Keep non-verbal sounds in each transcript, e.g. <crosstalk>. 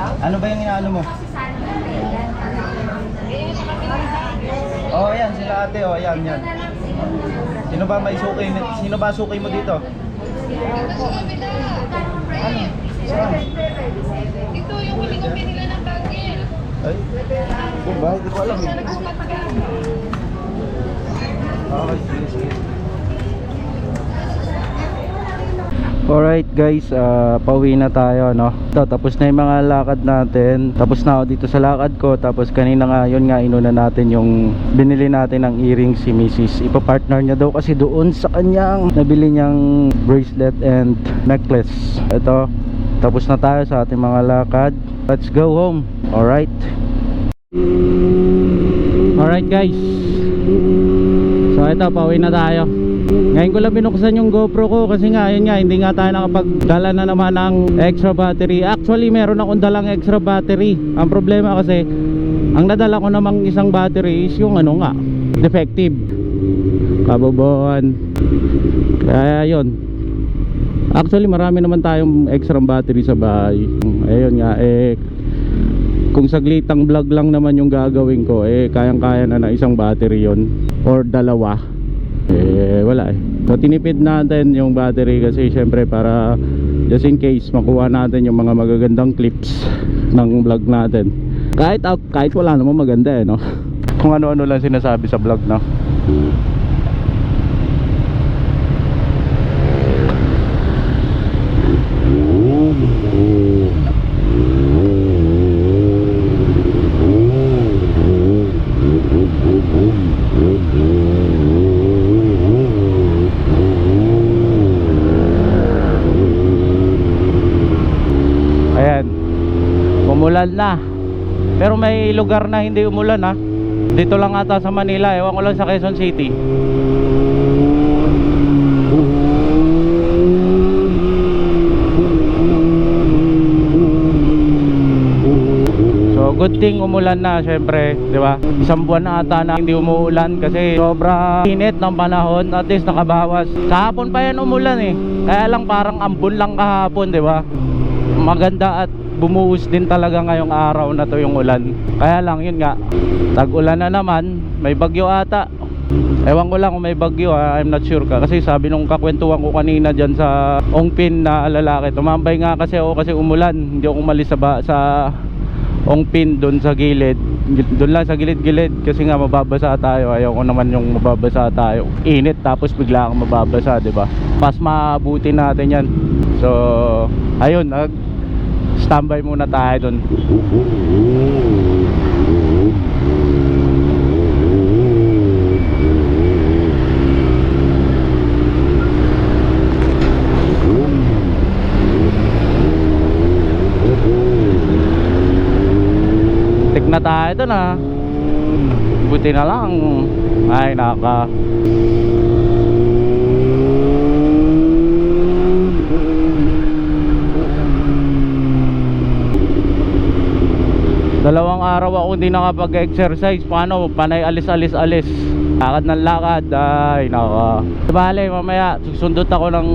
Ano ba yung inaano mo? Oh, yan sila ate, oh, yan, yan. Sino ba may suki? Sino ba suki mo dito? Ano? Saan? Ito yung huli kong pinila ng bagil. Ay, ba? Hindi ko alam. Okay, sige, sige. Alright guys, ah, pauwi na tayo no. Ito, tapos na yung mga lakad natin. Tapos na ako dito sa lakad ko. Tapos kanina nga, yun nga, inuna natin yung binili natin ng earring si Mrs. Ipapartner niya daw kasi doon sa kanyang nabili niyang bracelet and necklace. Ito, tapos na tayo sa ating mga lakad. Let's go home. Alright. Alright guys. So ito, pauwi na tayo. Ngayon ko lang binuksan yung GoPro ko kasi nga, yun nga, hindi nga tayo nakapagdala na naman ng extra battery. Actually, meron akong dalang extra battery. Ang problema kasi, ang nadala ko namang isang battery is yung ano nga, defective. Kabobohan. Kaya yun. Actually, marami naman tayong extra battery sa bahay. Ayun nga, eh, kung saglitang vlog lang naman yung gagawin ko eh kayang-kaya na ng isang battery yon or dalawa eh wala eh. So tinipid natin yung battery kasi syempre para just in case makuha natin yung mga magagandang clips ng vlog natin. Kahit ah, kahit wala namang maganda eh no? Kung ano-ano lang sinasabi sa vlog no Umulan na. Pero may lugar na hindi umulan ha. Dito lang ata sa Manila, ewan ko lang sa Quezon City. Good thing umulan na syempre, 'di ba? Isang buwan na ata na hindi umuulan kasi sobra init ng panahon, at least nakabawas. Kahapon pa yan umulan eh. Kaya lang parang ambon lang kahapon, 'di ba? maganda at bumuhos din talaga ngayong araw na to yung ulan. Kaya lang yun nga tag-ulan na naman may bagyo ata. Ewan ko lang kung may bagyo ha, I'm not sure ka. Kasi sabi nung kakwentuhan ko kanina dyan sa Ongpin na lalaki tumambay nga kasi ako kasi umulan. Hindi ako umalis sa, ba, sa Ongpin doon sa gilid. Doon lang sa gilid-gilid. Kasi nga mababasa tayo. Ayaw ko naman yung mababasa tayo. Init tapos bigla kang mababasa ba? Mas mabuti natin yan. So ayun nag standby muna tayo doon na tayo doon ah. Buti na lang. Ay naka Dalawang araw ako hindi nakapag-exercise. Paano? Panay alis-alis-alis Lakad ng lakad. Ay naka Bale mamaya susundot ako ng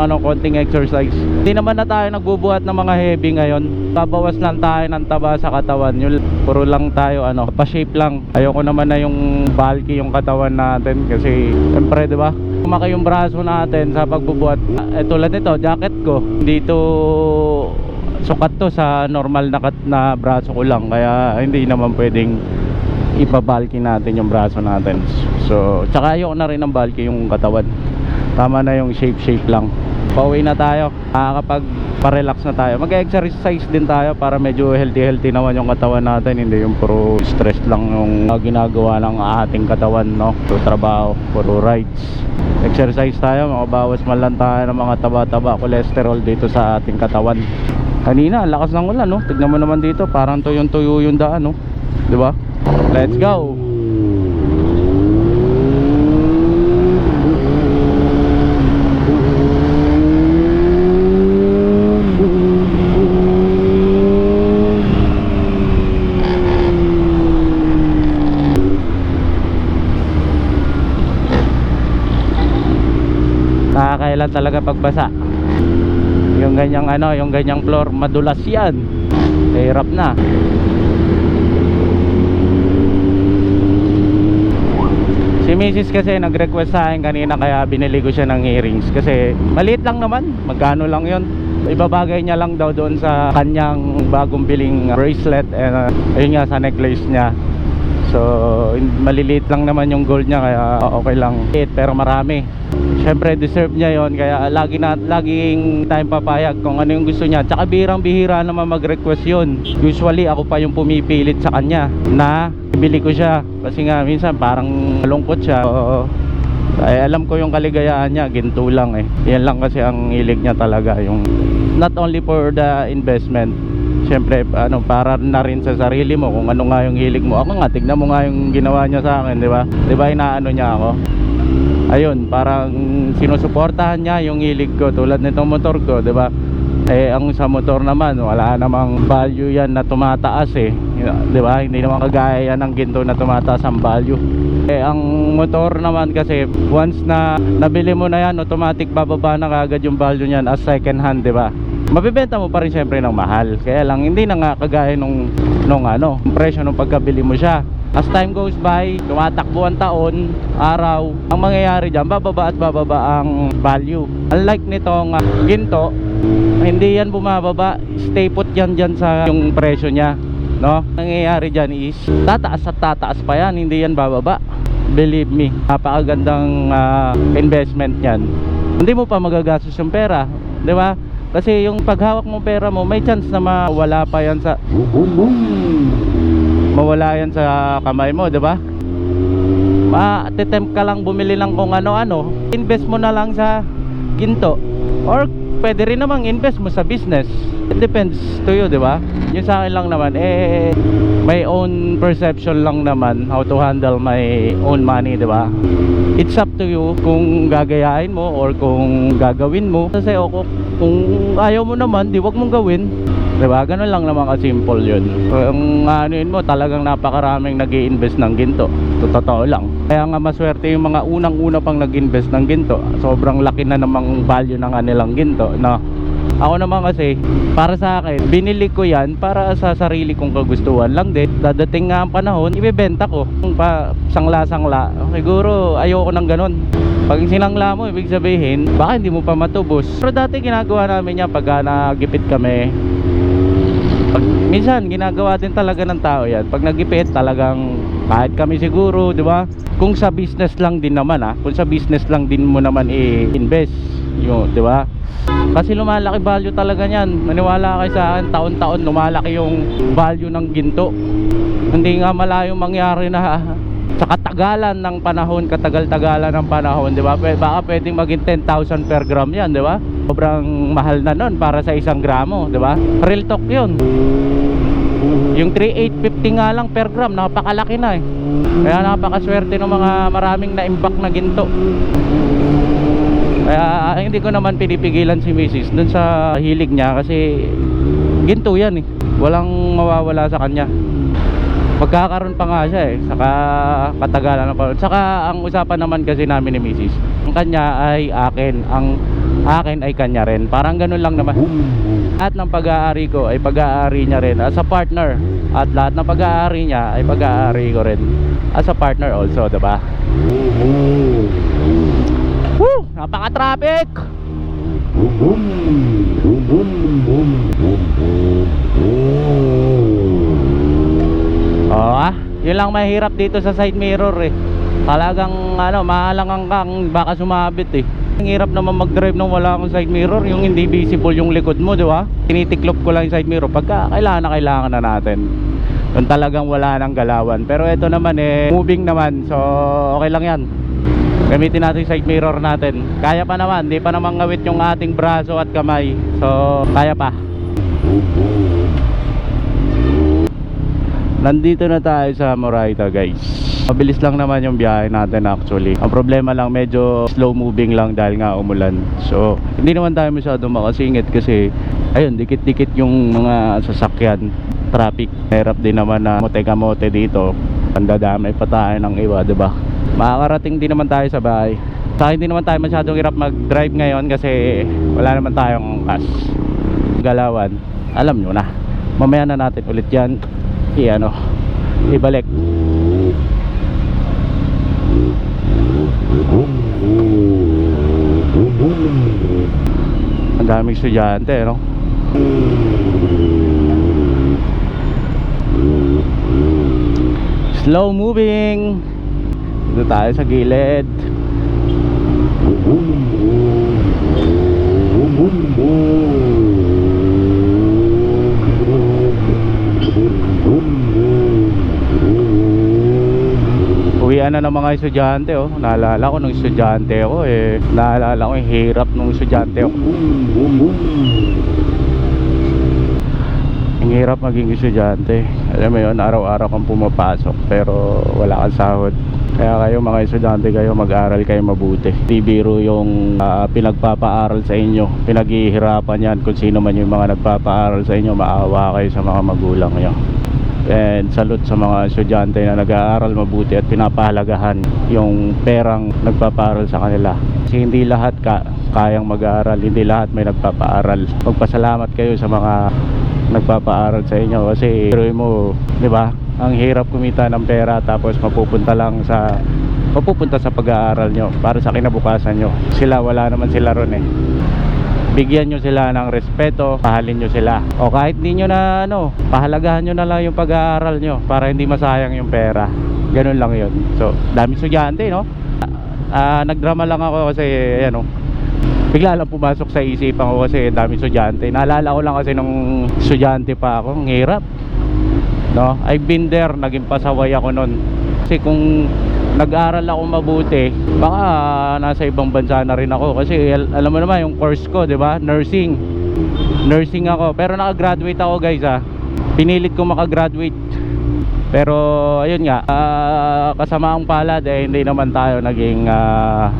ano, konting exercise. Hindi naman na tayo nagbubuhat ng mga heavy ngayon. Babawas lang tayo ng taba sa katawan Yun, Puro lang tayo ano, pa-shape lang. Ayoko naman na yung bulky yung katawan natin Kasi siyempre di ba? Kumaki yung braso natin sa pagbubuhat. Eh, Tulad nito, jacket ko. Dito sukat to sa normal na, na braso ko lang. Kaya hindi naman pwedeng ibabalki natin yung braso natin. So tsaka ayoko na rin ng bulky yung katawan. Tama na yung shape shape lang. Pauwi na tayo. Kapag pa-relax na tayo. Mag-exercise din tayo para medyo healthy healthy naman yung katawan natin. Hindi yung puro stress lang yung ginagawa ng ating katawan no? So trabaho puro rides. Exercise tayo. Makabawas man lang tayo ng mga taba-taba cholesterol dito sa ating katawan kanina ang lakas ng ulan no? Tignan mo naman dito parang tuyong tuyo yung daan no? Di ba? Let's go! Nakakailan talaga pagbasa yung ganyang ano yung ganyang floor madulas yan. Hirap na. Si Mrs. kasi nag-request sa akin kanina kaya binili ko siya ng earrings. Kasi maliit lang naman, magkano lang yon ibabagay niya lang daw doon sa kanyang bagong biling bracelet. And uh, ayun nga sa necklace niya so maliliit lang naman yung gold niya kaya okay lang. Liit, pero marami. Syempre deserve niya yon kaya lagi na laging tayong papayag kung ano yung gusto niya. Tsaka birang bihira naman mag-request yun. Usually ako pa yung pumipilit sa kanya na bili ko siya. Kasi nga minsan parang malungkot siya. Oo. ay alam ko yung kaligayahan niya ginto lang eh. Yan lang kasi ang hilig niya talaga yung not only for the investment Siyempre, ano, para na rin sa sarili mo kung ano nga yung hilig mo. Ako nga, tignan mo nga yung ginawa niya sa akin, di ba? Di ba, inaano niya ako? Ayun, parang sinusuportahan niya yung hilig ko tulad nitong motor ko, di ba? Eh, ang sa motor naman, wala namang value yan na tumataas eh. Di ba? Hindi naman kagaya yan ng ginto na tumataas ang value. Eh, ang motor naman kasi, once na nabili mo na yan, automatic bababa na kagad yung value niyan as second hand, di ba? Mabibenta mo pa rin syempre ng mahal. Kaya lang hindi na nga kagaya nung, nung ano presyo nung pagkabili mo siya. As time goes by tumatakbo ang taon araw ang mangyayari dyan bababa at bababa ang value. Unlike nitong ah, ginto hindi yan bumababa. Stay put yan dyan sa yung presyo niya no? Nangyayari dyan is tataas at tataas pa yan hindi yan bababa. Believe me napakagandang ah, investment yan. Hindi mo pa magagastos yung pera di ba kasi yung paghawak mo pera mo may chance na mawala pa yan sa mawala yan sa kamay mo di ba? Ma-attempt ka lang bumili lang kung ano-ano. Invest mo na lang sa ginto. Or pwede rin namang invest mo sa business depends to you di ba yung sa akin lang naman eh my own perception lang naman how to handle my own money di ba it's up to you kung gagayahin mo or kung gagawin mo kasi o kung, ayaw mo naman di wag mong gawin Diba? Ganun lang naman ka-simple yun. Kung anuin mo, talagang napakaraming nag invest ng ginto. To- Totoo lang. Kaya nga maswerte yung mga unang-una pang nag-invest ng ginto. Sobrang laki na namang value ng kanilang ginto. No? Ako naman kasi, para sa akin, binili ko yan para sa sarili kong kagustuhan lang din. Dadating nga ang panahon, ibebenta ko. Pa sangla-sangla, siguro ayoko ng ganun. Pag sinangla mo, ibig sabihin, baka hindi mo pa matubos. Pero dati ginagawa namin yan pag nagipit kami. Pag, minsan, ginagawa din talaga ng tao yan. Pag nagipit, talagang kahit kami siguro, di ba? Kung sa business lang din naman ah, kung sa business lang din mo naman i-invest, yun, di ba? Kasi lumalaki value talaga niyan. Maniwala kayo sa akin, taon-taon lumalaki yung value ng ginto. Hindi nga malayong mangyari na <laughs> sa katagalan ng panahon, katagal-tagalan ng panahon, di ba? Baka pwedeng maging 10,000 per gram yan, di ba? Sobrang mahal na nun para sa isang gramo, di ba? Real talk yun. Yung 3,850 nga lang per gram, napakalaki na eh. Kaya napakaswerte ng mga maraming na-impact na ginto. Kaya ah, hindi ko naman pinipigilan si Mrs. dun sa hilig niya kasi ginto yan eh. Walang mawawala sa kanya. Magkakaroon pa nga siya eh. Saka katagalan ng panahon. Saka ang usapan naman kasi namin ni Mrs. Ang kanya ay akin. Ang akin ay kanya rin. Parang ganun lang naman. Lahat ng pag-aari ko ay pag-aari niya rin as a partner. At lahat ng pag-aari niya ay pag-aari ko rin as a partner also, 'di ba? Woo! Napaka-traffic! Oo ah, yun lang mahirap dito sa side mirror eh. Talagang ano, maalangang kang baka sumabit eh. Ang hirap naman mag-drive nang wala akong side mirror, yung hindi visible yung likod mo, di ba? Tinitiklop ko lang yung side mirror pagka kailangan na kailangan na natin. Doon talagang wala nang galawan. Pero ito naman eh, moving naman. So, okay lang yan. Gamitin natin yung side mirror natin. Kaya pa naman, di pa naman ngawit yung ating braso at kamay. So, kaya pa. Nandito na tayo sa Moraita guys Mabilis lang naman yung biyahe natin actually Ang problema lang medyo slow moving lang dahil nga umulan So hindi naman tayo masyado makasingit kasi Ayun dikit-dikit yung mga sasakyan Traffic Hirap din naman na mote-kamote dito Pandadamay pa tayo ng 'di ba? Makakarating din naman tayo sa bahay. Sa hindi naman tayo masyadong hirap mag-drive ngayon kasi wala naman tayong cash Galawan. Alam nyo na. Mamaya na natin ulit yan. I ano ibalik. Ang daming estudyante no? Slow moving dito tayo sa gilid Uwian na ng mga estudyante oh. Naalala ko nung estudyante ako eh. Naalala ko yung hirap nung estudyante ako. Ang hirap maging estudyante. Alam mo yun, araw-araw kang pumapasok pero wala kang sahod. Kaya kayo mga estudyante kayo mag-aral kayo mabuti. Di biro yung ah, pinagpapaaral sa inyo. Pinaghihirapan yan kung sino man yung mga nagpapaaral sa inyo. Maawa kayo sa mga magulang nyo. And salute sa mga estudyante na nag-aaral mabuti at pinapahalagahan yung perang nagpapaaral sa kanila. Kasi hindi lahat ka kayang mag-aaral, hindi lahat may nagpapaaral. Magpasalamat kayo sa mga nagpapaaral sa inyo kasi pero mo, 'di ba? Ang hirap kumita ng pera tapos mapupunta lang sa mapupunta sa pag-aaral nyo para sa kinabukasan nyo. Sila wala naman sila ron eh bigyan nyo sila ng respeto, pahalin nyo sila. O kahit di nyo na ano, pahalagahan nyo na lang yung pag-aaral nyo para hindi masayang yung pera. Ganun lang yun. So, dami estudyante, no? Ah, nagdrama lang ako kasi, ano, bigla lang pumasok sa isipan ko kasi dami estudyante. Naalala ko lang kasi nung estudyante pa ako, ang hirap. No? I've been there, naging pasaway ako nun. Kasi kung nag-aral ako mabuti, baka nasa ibang bansa na rin ako kasi al- alam mo naman yung course ko, 'di ba? Nursing. Nursing ako, pero naka-graduate ako, guys, ah. Pinilit ko maka-graduate. Pero ayun nga, ah, kasamaang palad eh hindi naman tayo naging ah,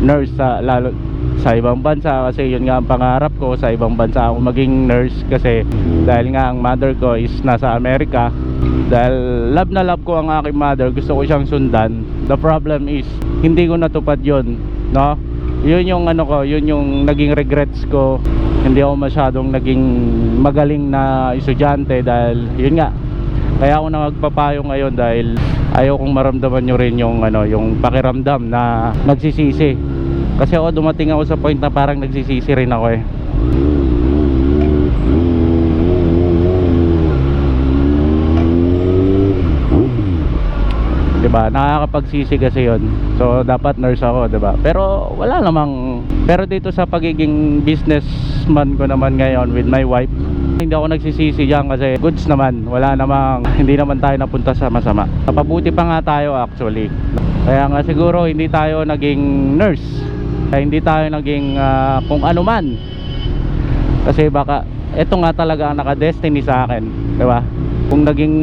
nurse sa lalo sa ibang bansa. Kasi yun nga ang pangarap ko sa ibang bansa ako maging nurse. Kasi dahil nga ang mother ko is nasa Amerika. Dahil love na love ko ang aking mother. Gusto ko siyang sundan. The problem is hindi ko natupad yun no? Yun yung ano ko yun yung naging regrets ko. Hindi ako masyadong naging magaling na estudyante dahil yun nga. Kaya ako nagpapayo ngayon dahil ayaw kong maramdaman nyo rin yung ano yung pakiramdam na nagsisisi kasi ako dumating ako sa point na parang nagsisisi rin ako eh Diba? Nakakapagsisi kasi yon. So dapat nurse ako, 'di ba? Pero wala namang pero dito sa pagiging businessman ko naman ngayon with my wife, hindi ako nagsisisi diyan kasi goods naman. Wala namang <laughs> hindi naman tayo napunta sa masama. Papabuti pa nga tayo actually. Kaya nga siguro hindi tayo naging nurse. Kaya hindi tayo naging ah, kung ano man. Kasi baka ito nga talaga ang naka-destiny sa akin, 'di ba? Kung naging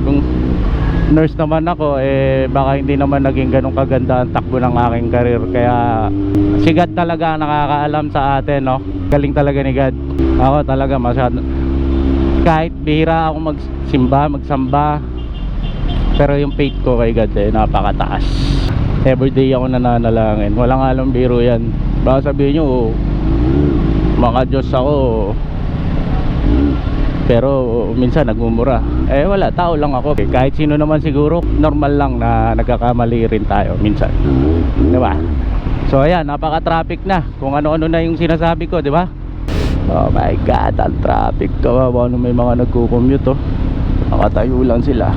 kung nurse naman ako eh baka hindi naman naging ganun kaganda ang takbo ng aking karir kaya si God talaga ang nakakaalam sa atin no galing talaga ni God ako talaga masyado kahit bihira ako magsimba magsamba pero yung faith ko kay God eh napakataas everyday ako nananalangin. Walang alam biro yan. Baka sabihin nyo oh, mga Diyos ako pero minsan nagmumura. Eh wala tao lang ako. Eh, kahit sino naman siguro normal lang na nagkakamali rin tayo minsan. Di ba so ayan napaka traffic na. Kung ano-ano na yung sinasabi ko di ba oh my god ang traffic kawawa nung may mga nagko-commute oh. Nakatayo lang sila.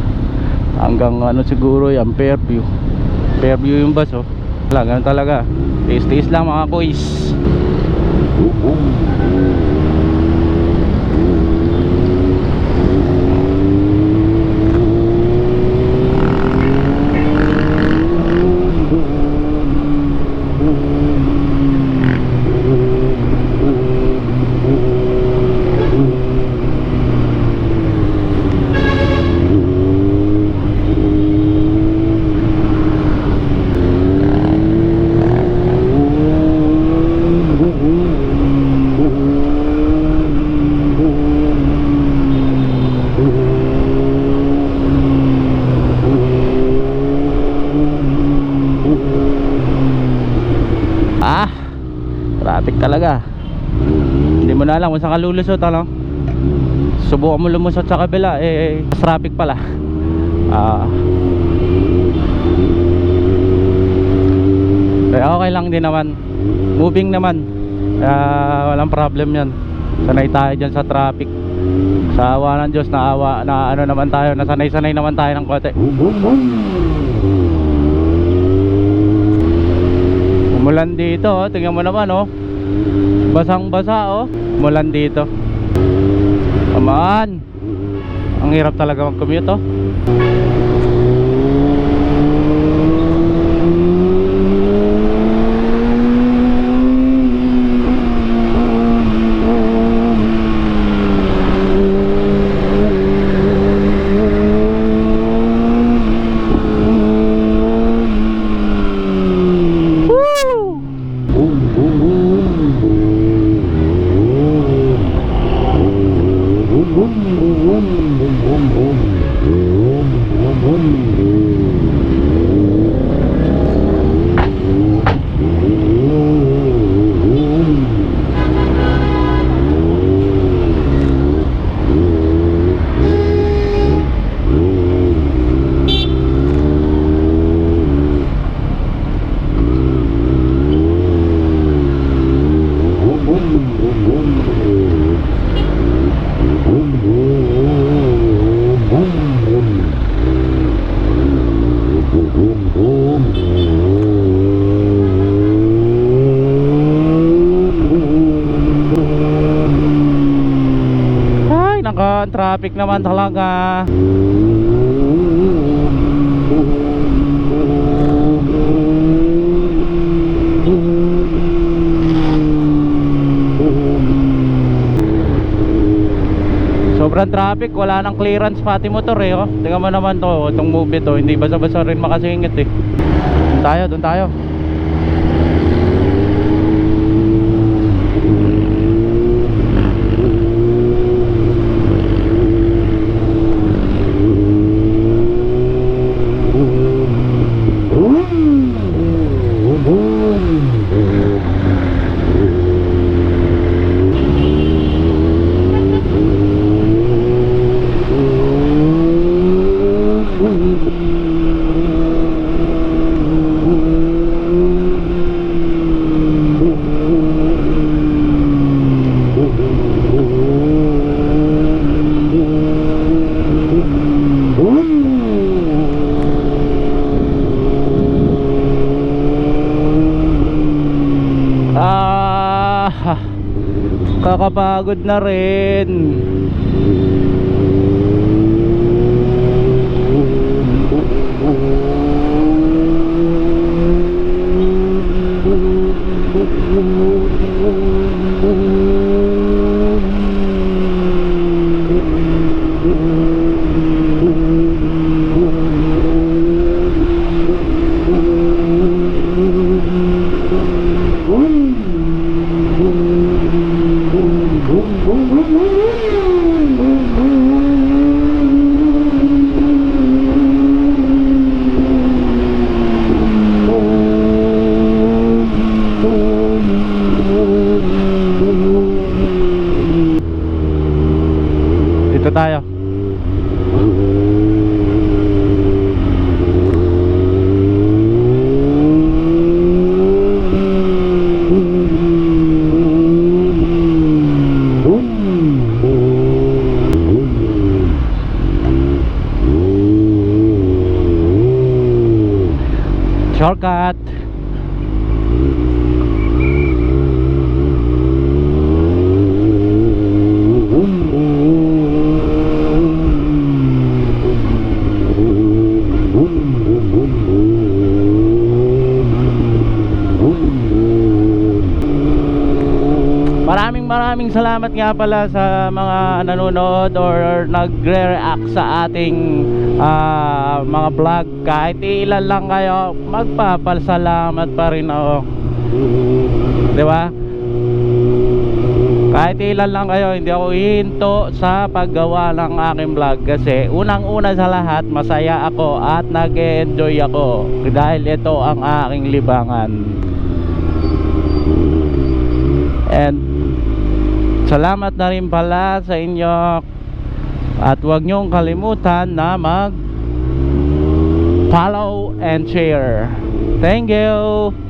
Hanggang ano siguro yan Fairview Fairview yung bus oh. Wala ganun talaga. Tiis-tiis lang mga boys. Ah, traffic talaga. Hindi mo na alam kung saan ka lulusot, ano? subukan mo lumusot sa kabila eh mas traffic pala. <laughs> Ah. Kaya okay lang din naman. Moving naman. Kaya walang problem yan. Sanay tayo dyan sa traffic. Sa awa ng Diyos na awa na ano naman tayo nasanay sanay naman tayo ng kote umulan dito oh. tingnan mo naman oh. Basang basa oh umulan dito Aman. Ang hirap talaga mag-commute oh. Naman talaga. Sobrang traffic, wala nang clearance pati motor eh. Oh. Tingnan mo naman to, itong movie to, hindi basa-basa rin makasingit eh. Doon tayo, doon tayo. Kakapagod na rin. Shortcut. Maraming maraming salamat nga pala sa mga nanonood or nagre-react sa ating ah, mga vlog. Kahit ilan lang kayo magpapasalamat pa rin ako. Di ba? Kahit ilan lang kayo hindi ako hihinto sa paggawa ng aking vlog kasi unang una sa lahat masaya ako at nag enjoy ako dahil ito ang aking libangan. And salamat na rin pala sa inyo At huwag nyong kalimutan na mag follow and share. Thank you!